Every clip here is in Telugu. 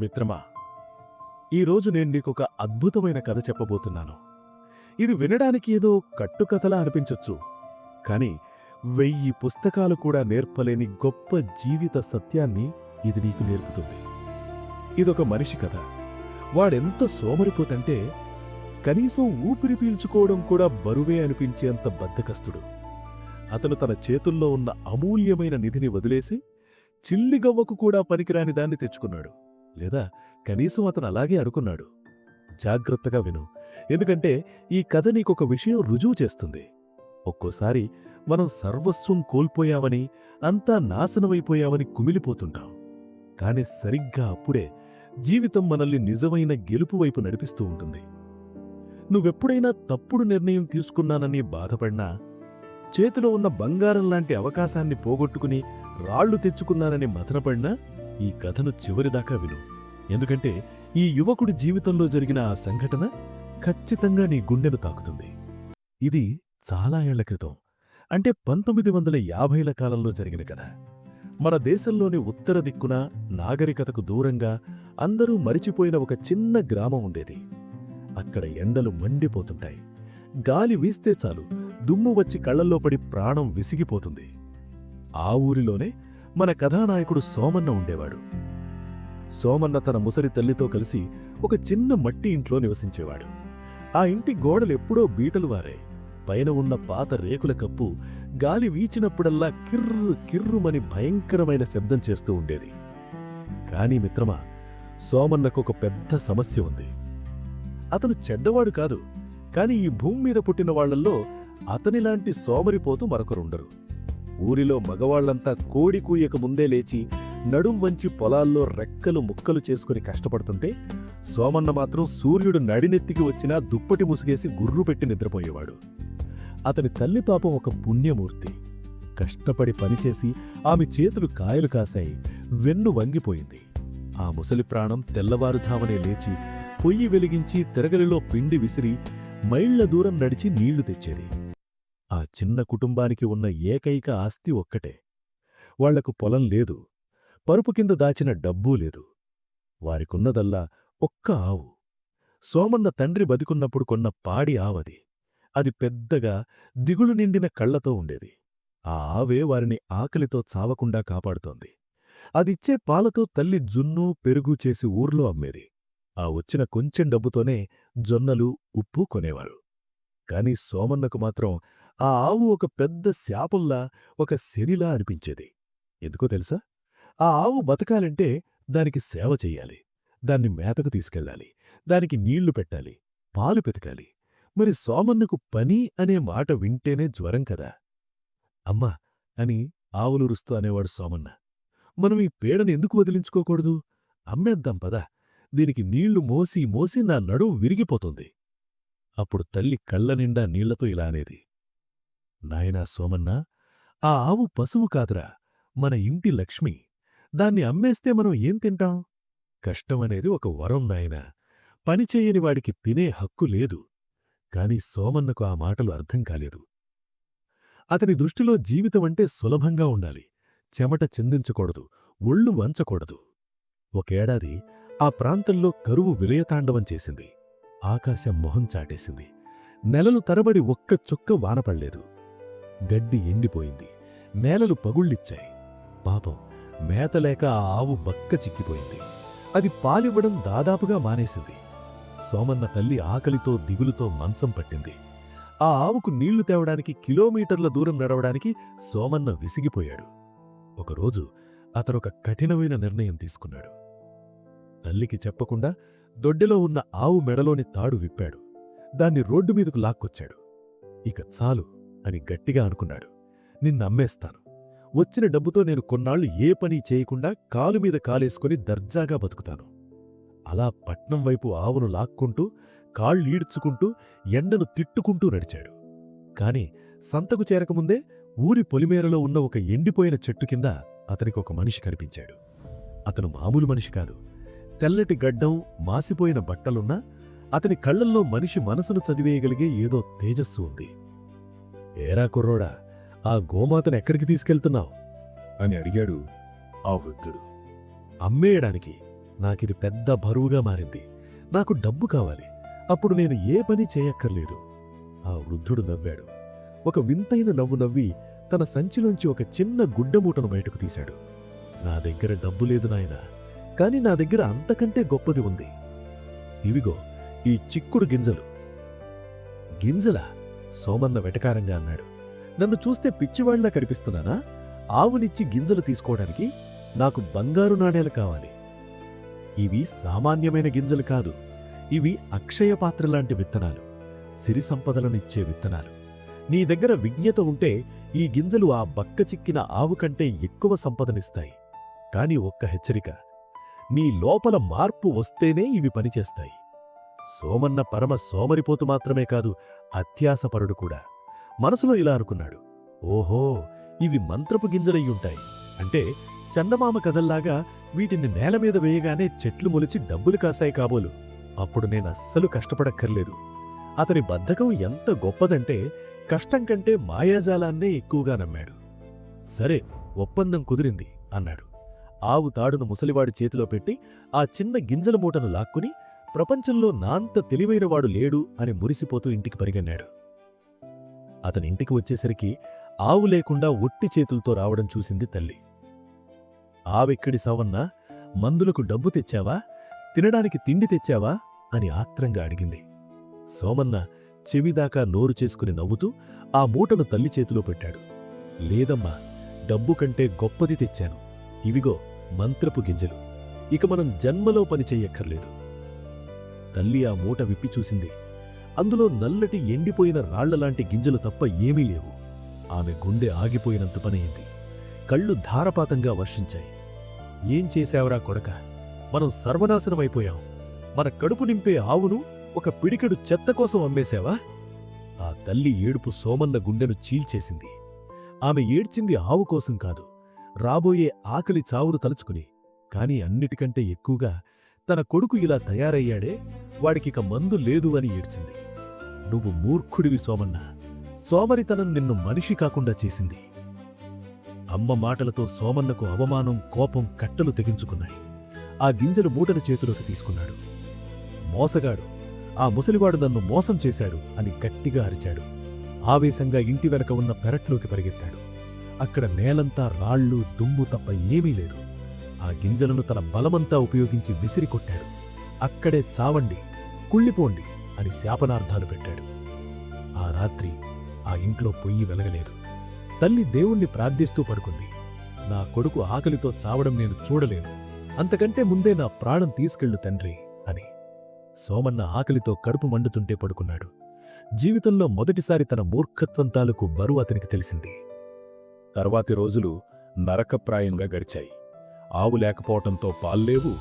మిత్రమా ఈరోజు నేను నీకొక అద్భుతమైన కథ చెప్పబోతున్నాను. ఇది వినడానికి ఏదో కట్టుకథలా అనిపించొచ్చు కానీ వెయ్యి పుస్తకాలు కూడా నేర్పలేని గొప్ప జీవిత సత్యాన్ని ఇది నీకు నేర్పుతుంది. ఇదొక మనిషి కథ. వాడెంత సోమరిపోతంటే కనీసం ఊపిరి పీల్చుకోవడం కూడా బరువే అనిపించేంత బద్ధకస్తుడు. అతను తన చేతుల్లో ఉన్న అమూల్యమైన నిధిని వదిలేసి చిల్లిగవ్వకు కూడా పనికిరాని దాన్ని తెచ్చుకున్నాడు. లేదా కనీసం అతను అలాగే అనుకున్నాడు. జాగ్రత్తగా విను. ఎందుకంటే ఈ కథ నీకొక విషయం రుజువు చేస్తుంది. ఒక్కోసారి మనం సర్వస్వం కోల్పోయావని అంతా నాశనమైపోయావని కుమిలిపోతుంటాం. కాని సరిగ్గా అప్పుడే జీవితం మనల్ని నిజమైన గెలుపు వైపు నడిపిస్తూ ఉంటుంది. నువ్వెప్పుడైనా తప్పుడు నిర్ణయం తీసుకున్నానని బాధపడినా చేతిలో ఉన్న బంగారం లాంటి అవకాశాన్ని పోగొట్టుకుని రాళ్ళు తెచ్చుకున్నానని మథనపడినా ఈ కథను చివరిదాకా విను. ఎందుకంటే ఈ యువకుడి జీవితంలో జరిగిన ఆ సంఘటన ఖచ్చితంగా నీ గుండెను తాకుతుంది. ఇది చాలా ఏళ్ళ క్రితం. అంటే పంతొమ్మిది వందల యాభైల కాలంలో జరిగిన కథ. మన దేశంలోని ఉత్తర దిక్కున నాగరికతకు దూరంగా అందరూ మరిచిపోయిన ఒక చిన్న గ్రామం ఉండేది. అక్కడ ఎండలు మండిపోతుంటాయి. గాలి వీస్తే చాలు. దుమ్ము వచ్చి కళ్ళల్లో పడి ప్రాణం విసిగిపోతుంది. ఆ ఊరిలోనే మన కథానాయకుడు సోమన్న ఉండేవాడు. సోమన్న తన ముసలి తల్లితో కలిసి ఒక చిన్న మట్టి ఇంట్లో నివసించేవాడు. ఆ ఇంటి గోడలు ఎప్పుడో బీటలు వారాయి. పైన ఉన్న పాత రేకుల కప్పు గాలి వీచినప్పుడల్లా కిర్రు కిర్రుమని భయంకరమైన శబ్దం చేస్తూ ఉండేది. కాని మిత్రమా సోమన్నకు ఒక పెద్ద సమస్య ఉంది. అతను చెడ్డవాడు కాదు కాని ఈ భూమి మీద పుట్టిన వాళ్ళల్లో అతనిలాంటి సోమరిపోతూ మరొకరుండరు. ఊరిలో మగవాళ్ళంతా కోడి కూయక ముందే లేచి నడుం వంచి పొలాల్లో రెక్కలు ముక్కలు చేసుకుని కష్టపడుతుంటే సోమన్న మాత్రం సూర్యుడు నడినెత్తికి వచ్చినా దుప్పటి ముసుగేసి గుర్రు పెట్టి నిద్రపోయేవాడు. అతని తల్లి పాపం ఒక పుణ్యమూర్తి. కష్టపడి పనిచేసి ఆమె చేతులు కాయలు కాశాయి వెన్ను వంగిపోయింది. ఆ ముసలి ప్రాణం తెల్లవారుజామనే లేచి పొయ్యి వెలిగించి తిరగలిలో పిండి విసిరి మైళ్ళ దూరం నడిచి నీళ్ళు తెచ్చేది. ఆ చిన్న కుటుంబానికి ఉన్న ఏకైక ఆస్తి ఒక్కటే. వాళ్ళకు పొలం లేదు. పరుపు కింద దాచిన డబ్బూ లేదు. వారికున్నదల్లా ఒక్క ఆవు. సోమన్న తండ్రి బతికున్నప్పుడు కొన్న పాడి ఆవది. అది పెద్దగా దిగులు నిండిన కళ్ళతో ఉండేది. ఆ ఆవే వారిని ఆకలితో చావకుండా కాపాడుతోంది. అదిచ్చే పాలతో తల్లి జున్ను పెరుగు చేసి ఊర్లో అమ్మేది. ఆ వచ్చిన కొంచెం డబ్బుతోనే జొన్నలు ఉప్పు కొనేవారు. కాని సోమన్నకు మాత్రం ఆ ఆవు ఒక పెద్ద శాపంలా ఒక శనిలా అనిపించేది. ఎందుకో తెలుసా? ఆ ఆవు బతకాలంటే దానికి సేవ చెయ్యాలి. దాన్ని మేతకు తీసుకెళ్ళాలి. దానికి నీళ్ళు పెట్టాలి. పాలు పెతకాలి మరి సోమన్నకు పని అనే మాట వింటేనే జ్వరం కదా? అమ్మా అని ఆవులురుస్తూ అనేవాడు సోమన్న. మనం ఈ పేడను ఎందుకు వదిలించుకోకూడదు? అమ్మేద్దాం పదా. దీనికి నీళ్ళు మోసి మోసి నా నడువు విరిగిపోతుంది. అప్పుడు తల్లి కళ్ళ నిండా నీళ్ళతో ఇలా అనేది. నాయనా సోమన్న ఆ ఆవు పశువు కాదురా మన ఇంటి లక్ష్మి. దాన్ని అమ్మేస్తే మనం ఏం తింటాం? కష్టమనేది ఒక వరం నాయనా. పనిచేయని వాడికి తినే హక్కు లేదు. కాని సోమన్నకు ఆ మాటలు అర్థం కాలేదు. అతని దృష్టిలో జీవితమంటే సులభంగా ఉండాలి. చెమట చెందించకూడదు. ఒళ్ళు వంచకూడదు. ఒకేడాది ఆ ప్రాంతంలో కరువు విలయతాండవం చేసింది. ఆకాశం మొహం చాటేసింది. నెలలు తరబడి ఒక్క చుక్క వానపడలేదు గడ్డి ఎండిపోయింది. నేలలు పగుళ్ళిచ్చాయి. పాపం మేతలేక ఆ ఆవు బక్క చిక్కిపోయింది. అది పాలివ్వడం దాదాపుగా మానేసింది. సోమన్న తల్లి ఆకలితో దిగులుతో మంచం పట్టింది. ఆ ఆవుకు నీళ్ళు తేవడానికి కిలోమీటర్ల దూరం నడవడానికి సోమన్న విసిగిపోయాడు. ఒకరోజు అతనొక కఠినమైన నిర్ణయం తీసుకున్నాడు. తల్లికి చెప్పకుండా దొడ్డెలో ఉన్న ఆవు మెడలోని తాడు విప్పాడు. దాన్ని రోడ్డు మీదకు లాక్కొచ్చాడు. ఇక చాలు. అని గట్టిగా అనుకున్నాడు. నిన్నమ్మేస్తాను వచ్చిన డబ్బుతో నేను కొన్నాళ్ళు ఏ పని చేయకుండా కాలు మీద కాలేసుకుని దర్జాగా బతుకుతాను. అలా పట్నం వైపు ఆవును లాక్కుంటూ కాళ్ళీడ్చుకుంటూ ఎండను తిట్టుకుంటూ నడిచాడు. కాని సంతకు చేరకముందే ఊరి పొలిమేరలో ఉన్న ఒక ఎండిపోయిన చెట్టు కింద అతనికి ఒక మనిషి కనిపించాడు. అతను మామూలు మనిషి కాదు. తెల్లటి గడ్డం మాసిపోయిన బట్టలున్నా అతని కళ్ళల్లో మనిషి మనసును చదివేయగలిగే ఏదో తేజస్సు ఉంది. ఏరా కుర్రోడా ఆ గోమాతను ఎక్కడికి తీసుకెళ్తున్నావు? అని అడిగాడు ఆ వృద్ధుడు. అమ్మేయడానికి నాకిది పెద్ద బరువుగా మారింది. నాకు డబ్బు కావాలి. అప్పుడు నేను ఏ పని చేయక్కర్లేదు. ఆ వృద్ధుడు నవ్వాడు. ఒక వింతైన నవ్వు నవ్వి తన సంచిలోంచి ఒక చిన్న గుడ్డమూటను బయటకు తీశాడు. నా దగ్గర డబ్బు లేదు నాయనా కాని నా దగ్గర అంతకంటే గొప్పది ఉంది. ఇవిగో ఈ చిక్కుడు గింజలు. గింజలా? సోమన్న వెటకారంగా అన్నాడు. నన్ను చూస్తే పిచ్చివాళ్ళా కనిపిస్తున్నానా? ఆవునిచ్చి గింజలు తీసుకోవడానికి నాకు బంగారు నాణేలు కావాలి. ఇవి సామాన్యమైన గింజలు కాదు ఇవి అక్షయ పాత్ర లాంటి విత్తనాలు సిరి సంపదలనిచ్చే విత్తనాలు. నీ దగ్గర విజ్ఞత ఉంటే ఈ గింజలు ఆ బక్క చిక్కిన ఆవు కంటే ఎక్కువ సంపదనిస్తాయి. కాని ఒక్క హెచ్చరిక నీ లోపల మార్పు వస్తేనే ఇవి పనిచేస్తాయి. సోమన్న పరమ సోమరిపోతు మాత్రమే కాదు అత్యాసపరుడు కూడా. మనసులో ఇలా అనుకున్నాడు ఓహో ఇవి మంత్రపు గింజలయ్యుంటాయి అంటే చందమామ కథల్లాగా వీటిని నేల మీద వేయగానే చెట్లు మొలిచి డబ్బులు కాసాయి కాబోలు. అప్పుడు నేను అస్సలు కష్టపడక్కర్లేదు. అతని బద్ధకం ఎంత గొప్పదంటే కష్టం కంటే మాయాజాలాన్నే ఎక్కువగా నమ్మాడు. సరే ఒప్పందం కుదిరింది అన్నాడు. ఆవు తాడును ముసలివాడి చేతిలో పెట్టి ఆ చిన్న గింజల మూటను లాక్కుని ప్రపంచంలో నాంత తెలివైనవాడు లేడు అని మురిసిపోతూ ఇంటికి పరిగెన్నాడు. అతని ఇంటికి వచ్చేసరికి ఆవు లేకుండా ఒట్టి చేతులతో రావడం చూసింది తల్లి. ఆవెక్కడి సవన్న మందులకు డబ్బు తెచ్చావా? తినడానికి తిండి తెచ్చావా? అని ఆత్రంగా అడిగింది. సోమన్న చెవిదాకా నోరు చేసుకుని నవ్వుతూ ఆ మూటను తల్లి చేతిలో పెట్టాడు. లేదమ్మా డబ్బు కంటే గొప్పది తెచ్చాను. ఇవిగో మంత్రపు గింజలు. ఇక మనం జన్మలో పని చెయ్యక్కర్లేదు తల్లి ఆ మూట విప్పి చూసింది. అందులో నల్లటి ఎండిపోయిన రాళ్ళలాంటి గింజలు తప్ప ఏమీ లేవు. ఆమె గుండె ఆగిపోయినంత పనయింది. కళ్ళు ధారపాతంగా వర్షించాయి. ఏం చేశావురా కొడక? మనం సర్వనాశనమైపోయాం మన కడుపు నింపే ఆవును ఒక పిడికెడు చెత్త కోసం అమ్మేశావా? ఆ తల్లి ఏడుపు సోమన్న గుండెను చీల్చేసింది. ఆమె ఏడ్చింది ఆవు కోసం కాదు. రాబోయే ఆకలి చావును తలుచుకుని. కాని అన్నిటికంటే ఎక్కువగా తన కొడుకు ఇలా తయారయ్యాడే వాడికిక మందు లేదు అని ఏడ్చింది. నువ్వు మూర్ఖుడివి సోమన్న. సోమరితనం నిన్ను మనిషి కాకుండా చేసింది. అమ్మ మాటలతో సోమన్నకు అవమానం కోపం కట్టలు తెగించుకున్నాయి. ఆ గింజలు మూటను చేతిలోకి తీసుకున్నాడు. మోసగాడు. ఆ ముసలివాడు నన్ను మోసం చేశాడు అని గట్టిగా అరిచాడు. ఆవేశంగా ఇంటి వెనక ఉన్న పెరట్లోకి పరిగెత్తాడు. అక్కడ నేలంతా రాళ్ళు దుమ్ము తప్ప ఏమీ లేదు. ఆ గింజలను తన బలమంతా ఉపయోగించి విసిరి కొట్టాడు. అక్కడే చావండి కుళ్ళిపోండి అని శాపనార్థాలు పెట్టాడు. ఆ రాత్రి ఆ ఇంట్లో పొయ్యి వెలగలేదు. తల్లి దేవుణ్ణి ప్రార్థిస్తూ పడుకుంది. నా కొడుకు ఆకలితో చావడం నేను చూడలేను. అంతకంటే ముందే నా ప్రాణం తీసుకెళ్ళు తండ్రి అని సోమన్న ఆకలితో కడుపు మండుతుంటే పడుకున్నాడు. జీవితంలో మొదటిసారి తన మూర్ఖత్వం తాలూకు బరువు అతనికి తెలిసింది. తర్వాతి రోజులు నరకప్రాయంగా గడిచాయి. ఆవు లేకపోవటంతో పాల్లేవు.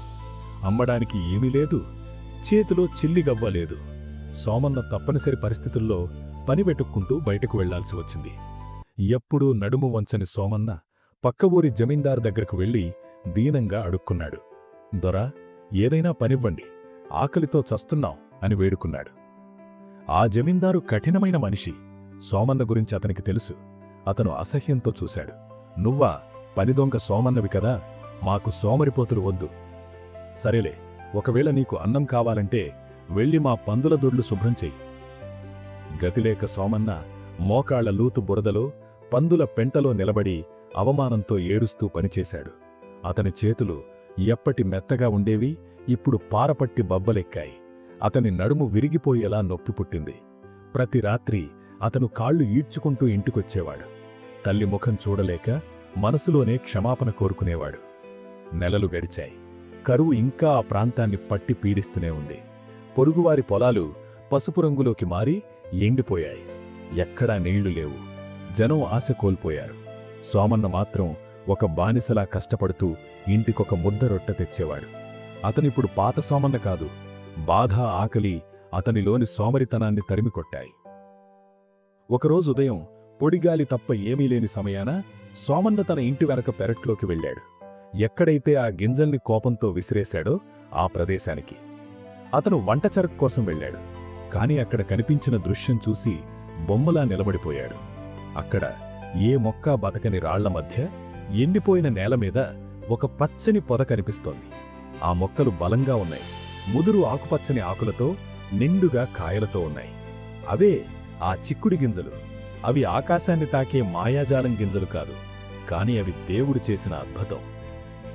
అమ్మడానికి ఏమీ లేదు. చేతిలో చిల్లిగవ్వలేదు సోమన్న తప్పనిసరి పరిస్థితుల్లో పని వెతుక్కుంటూ బయటకు వెళ్ళాల్సి వచ్చింది. ఎప్పుడూ నడుము వంచని సోమన్న పక్క ఊరి జమీందారు దగ్గరకు వెళ్ళి దీనంగా అడుక్కున్నాడు. దొరా ఏదైనా పనివ్వండి. ఆకలితో చస్తున్నాం అని వేడుకున్నాడు. ఆ జమీందారు కఠినమైన మనిషి. సోమన్న గురించి అతనికి తెలుసు. అతను అసహ్యంతో చూశాడు. నువ్వా? పనిదొంగ సోమన్నవి కదా. మాకు సోమరిపోతులు వద్దు. సరేలే ఒకవేళ నీకు అన్నం కావాలంటే వెళ్ళి మా పందుల దొడ్లు శుభ్రం చెయ్యి. గతిలేక సోమన్న మోకాళ్ళ లూతు బురదలో పందుల పెంటలో నిలబడి అవమానంతో ఏడుస్తూ పనిచేశాడు. అతని చేతులు ఎప్పటి మెత్తగా ఉండేవి ఇప్పుడు పారపట్టి బబ్బలెక్కాయి. అతని నడుము విరిగిపోయేలా నొప్పి పుట్టింది. ప్రతి రాత్రి అతను కాళ్ళు ఈడ్చుకుంటూ ఇంటికొచ్చేవాడు. తల్లి ముఖం చూడలేక మనసులోనే క్షమాపణ కోరుకునేవాడు. నెలలు గడిచాయి. కరువు ఇంకా ఆ ప్రాంతాన్ని పట్టి పీడిస్తూనే ఉంది. పొరుగువారి పొలాలు పసుపు రంగులోకి మారి ఎండిపోయాయి. ఎక్కడా నీళ్ళు లేవు. జనం ఆశ కోల్పోయారు. సోమన్న మాత్రం ఒక బానిసలా కష్టపడుతూ ఇంటికొక ముద్ద రొట్టె తెచ్చేవాడు. అతనిప్పుడు పాత సోమన్న కాదు. బాధ ఆకలి అతనిలోని సోమరితనాన్ని తరిమికొట్టాయి ఒకరోజు ఉదయం పొడిగాలి తప్ప ఏమీ లేని సమయాన సోమన్న తన ఇంటి వెనక పెరట్లోకి వెళ్ళాడు. ఎక్కడైతే ఆ గింజల్ని కోపంతో విసిరేశాడో ఆ ప్రదేశానికి. అతను వంట చెరకు కోసం వెళ్ళాడు. కాని అక్కడ కనిపించిన దృశ్యం చూసి బొమ్మలా నిలబడిపోయాడు. అక్కడ ఏ మొక్క బతకని రాళ్ళ మధ్య ఎండిపోయిన నేల మీద ఒక పచ్చని పొద కనిపిస్తోంది. ఆ మొక్కలు బలంగా ఉన్నాయి. ముదురు ఆకుపచ్చని ఆకులతో నిండుగా కాయలతో ఉన్నాయి. అవే ఆ చిక్కుడి గింజలు. అవి ఆకాశాన్ని తాకే మాయాజాలం గింజలు కాదు. కాని అవి దేవుడు చేసిన అద్భుతం.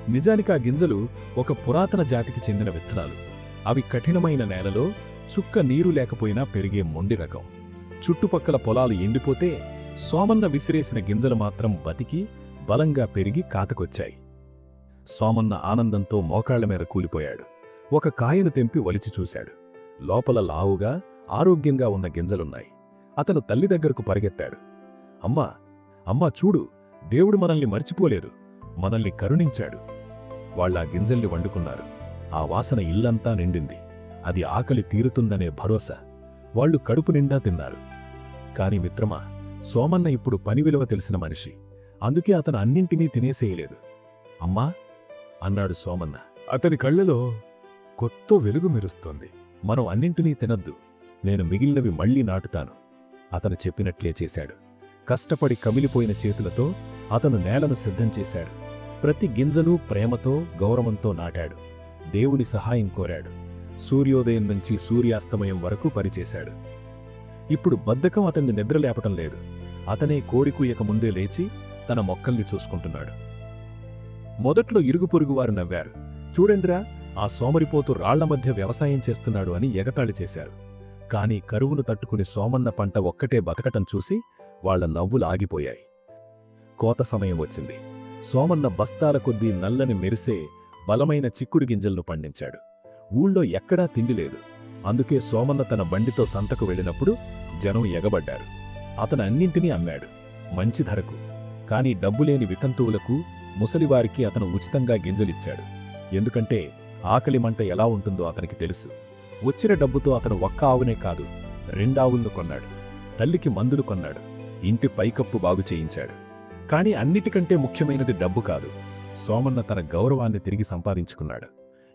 నిజానికి ఆ గింజలు ఒక పురాతన జాతికి చెందిన విత్తనాలు. అవి కఠినమైన నేలలో చుక్క నీరు లేకపోయినా పెరిగే మొండి రకం. చుట్టుపక్కల పొలాలు ఎండిపోతే సోమన్న విసిరేసిన గింజలు మాత్రం బతికి బలంగా పెరిగి కాతకొచ్చాయి. సోమన్న ఆనందంతో మోకాళ్ళ మీద కూలిపోయాడు. ఒక కాయను తెంపి వలిచి చూశాడు. లోపల లావుగా ఆరోగ్యంగా ఉన్న గింజలున్నాయి. అతను తల్లి దగ్గరకు పరిగెత్తాడు. అమ్మా అమ్మా చూడు దేవుడు మనల్ని మర్చిపోలేదు. మనల్ని కరుణించాడు. వాళ్ళ గింజల్ని వండుకున్నారు. ఆ వాసన ఇల్లంతా నిండింది. అది ఆకలి తీరుతుందనే భరోసా. వాళ్ళు కడుపు నిండా తిన్నారు. కాని మిత్రమా సోమన్న ఇప్పుడు పని విలువ తెలిసిన మనిషి. అందుకే అతను అన్నింటినీ తినేసేయలేదు. అమ్మా అన్నాడు సోమన్న. అతని కళ్ళలో కొత్త వెలుగు మెరుస్తోంది. మనం అన్నింటినీ తినద్దు. నేను మిగిలినవి మళ్ళీ నాటుతాను. అతను చెప్పినట్లే చేశాడు. కష్టపడి కమిలిపోయిన చేతులతో అతను నేలను సిద్ధం చేశాడు. ప్రతి గింజను ప్రేమతో గౌరవంతో నాటాడు. దేవుని సహాయం కోరాడు. సూర్యోదయం నుంచి సూర్యాస్తమయం వరకు పనిచేశాడు. ఇప్పుడు బద్ధకం అతన్ని నిద్రలేపటం లేదు. అతనే కోడికూయక ముందే లేచి తన మొక్కల్ని చూసుకుంటున్నాడు. మొదట్లో ఇరుగు పొరుగువారు నవ్వారు. చూడండిరా ఆ సోమరిపోతు రాళ్ళ మధ్య వ్యవసాయం చేస్తున్నాడు అని ఎగతాళి చేశారు. కాని కరువును తట్టుకుని సోమన్న పంట ఒక్కటే బతకటం చూసి వాళ్ళ నవ్వులు ఆగిపోయాయి. కోత సమయం వచ్చింది. సోమన్న బస్తాల కొద్దీ నల్లని మెరిసే బలమైన చిక్కుడు గింజలను పండించాడు. ఊళ్ళో ఎక్కడా తిండి లేదు. అందుకే సోమన్న తన బండితో సంతకు వెళ్ళినప్పుడు జనం ఎగబడ్డారు. అతను అన్నింటినీ అమ్మాడు. మంచి ధరకు. కాని డబ్బులేని వితంతువులకు ముసలివారికి అతను ఉచితంగా గింజలిచ్చాడు. ఎందుకంటే ఆకలి మంట ఎలా ఉంటుందో అతనికి తెలుసు. వచ్చిన డబ్బుతో అతను ఒక్క ఆవునే కాదు రెండావులను కొన్నాడు. తల్లికి మందులు కొన్నాడు. ఇంటి పైకప్పు బాగు చేయించాడు. కాని అన్నిటికంటే ముఖ్యమైనది డబ్బు కాదు. సోమన్న తన గౌరవాన్ని తిరిగి సంపాదించుకున్నాడు.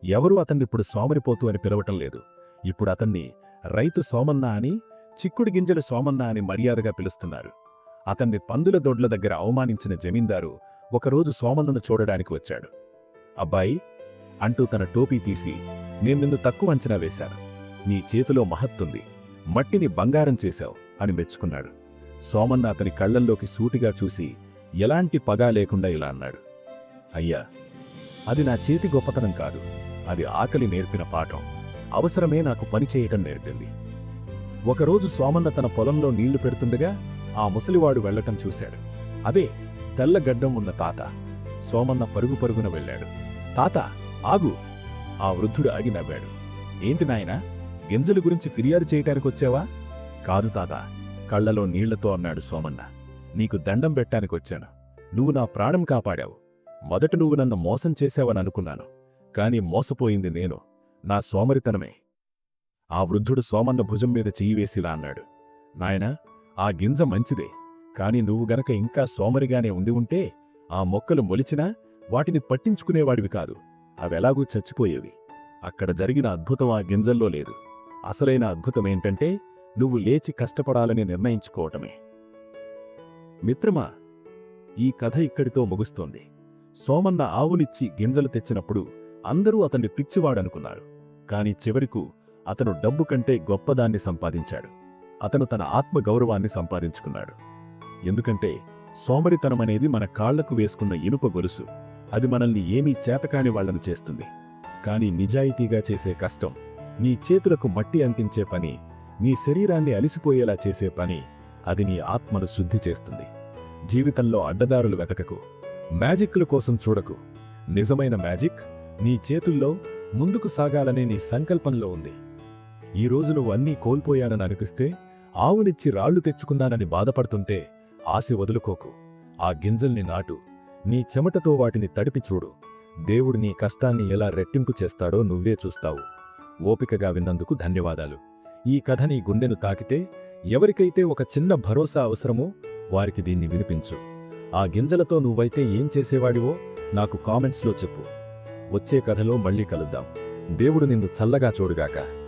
ఎవరూ అతన్నిప్పుడు సోమరిపోతూ అని పిలవటం లేదు. ఇప్పుడు అతన్ని రైతు సోమన్న అని చిక్కుడు గింజల సోమన్న అని మర్యాదగా పిలుస్తున్నారు. అతన్ని పందుల దొడ్ల దగ్గర అవమానించిన జమీందారు ఒకరోజు సోమన్నను చూడడానికి వచ్చాడు. అబ్బాయి అంటూ తన టోపీ తీసి నేను నిన్ను తక్కువ అంచనా వేశాను. నీ చేతిలో మహత్తుంది. మట్టిని బంగారం చేశావు అని మెచ్చుకున్నాడు. సోమన్న అతని కళ్ళల్లోకి సూటిగా చూసి ఎలాంటి పగా లేకుండా ఇలా అన్నాడు. అయ్యా అది నా చేతి గొప్పతనం కాదు. అది ఆకలి నేర్పిన పాఠం. అవసరమే నాకు పనిచేయటం నేర్పింది. ఒకరోజు సోమన్న తన పొలంలో నీళ్ళు పెడుతుండగా ఆ ముసలివాడు వెళ్ళటం చూశాడు. అదే తెల్లగడ్డం ఉన్న తాత. సోమన్న పరుగు పరుగున వెళ్ళాడు. తాత ఆగు. ఆ వృద్ధుడు ఆగి నవ్వాడు. ఏంటి నాయనా గింజల గురించి ఫిర్యాదు చేయటానికొచ్చావా? కాదు తాత కళ్ళలో నీళ్ళతో అన్నాడు సోమన్న నీకు దండం పెట్టానికొచ్చాను నువ్వు నా ప్రాణం కాపాడావు. మొదట నువ్వు నన్ను మోసం చేశావని అనుకున్నాను. కాని మోసపోయింది నేను. నా సోమరితనమే. ఆ వృద్ధుడు సోమన్న భుజం మీద చెయ్యి వేసిలా అన్నాడు. నాయనా ఆ గింజ మంచిదే. కాని నువ్వు గనక ఇంకా సోమరిగానే ఉండి ఉంటే ఆ మొక్కలు మొలిచినా వాటిని పట్టించుకునేవాడివి కాదు. అవెలాగూ చచ్చిపోయేవి. అక్కడ జరిగిన అద్భుతం ఆ గింజల్లో లేదు. అసలైన అద్భుతమేంటంటే నువ్వు లేచి కష్టపడాలని నిర్ణయించుకోవటమే. మిత్రమా ఈ కథ ఇక్కడితో ముగుస్తోంది. సోమన్న ఆవునిచ్చి గింజలు తెచ్చినప్పుడు అందరూ అతన్ని పిచ్చివాడనుకున్నారు. కాని చివరికు అతను డబ్బు కంటే గొప్పదాన్ని సంపాదించాడు. అతను తన ఆత్మగౌరవాన్ని సంపాదించుకున్నాడు. ఎందుకంటే సోమరితనమనేది మన కాళ్ళకు వేసుకున్న ఇనుప గొలుసు. అది మనల్ని ఏమీ చేతకాని వాళ్ళను చేస్తుంది. కాని నిజాయితీగా చేసే కష్టం నీ చేతులకు మట్టి అంటించే పని నీ శరీరాన్ని అలిసిపోయేలా చేసే పని అది నీ ఆత్మను శుద్ధి చేస్తుంది. జీవితంలో అడ్డదారులు వెతకకు మ్యాజిక్ల కోసం చూడకు. నిజమైన మ్యాజిక్ నీ చేతుల్లో ముందుకు సాగాలనే నీ సంకల్పంలో ఉంది. ఈ రోజు నువ్వు అన్నీ కోల్పోయానని అనిపిస్తే ఆవునిచ్చి రాళ్ళు తెచ్చుకున్నానని బాధపడుతుంటే ఆశ వదులుకోకు. ఆ గింజల్ని నాటు. నీ చెమటతో వాటిని తడిపి చూడు. దేవుడు నీ కష్టాన్ని ఎలా రెట్టింపు చేస్తాడో నువ్వే చూస్తావు. ఓపికగా విన్నందుకు ధన్యవాదాలు. ఈ కథ నీ గుండెను తాకితే ఎవరికైతే ఒక చిన్న భరోసా అవసరమో వారికి దీన్ని వినిపించు. ఆ గింజలతో నువ్వైతే ఏం చేసేవాడివో నాకు కామెంట్స్లో చెప్పు. వచ్చే కథలో మళ్ళీ కలుద్దాం. దేవుడు నిన్ను చల్లగా చూడుగాక.